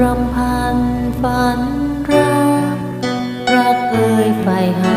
รำพันฝันรัก รักเอ่ยใฝ่หา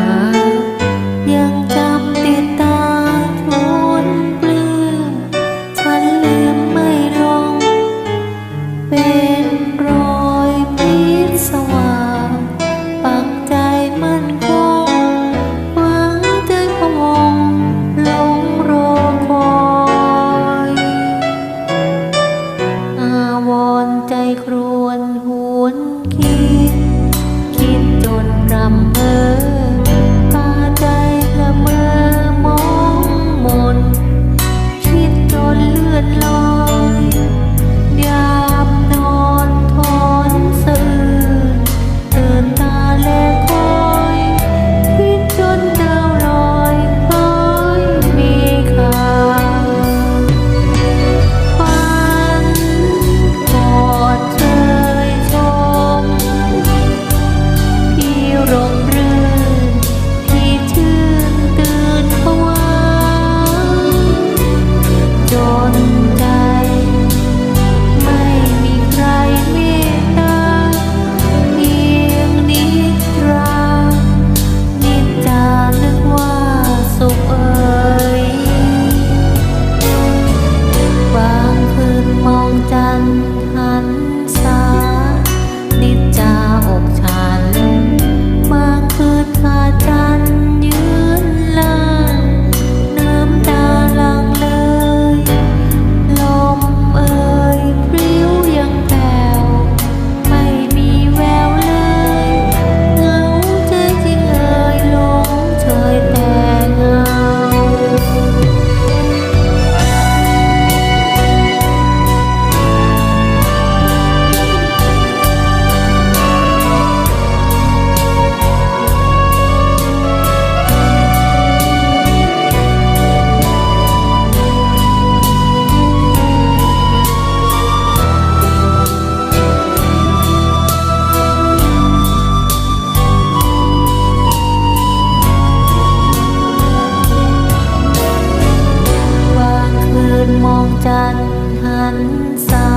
จันหันสา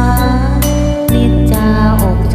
นิจจาอก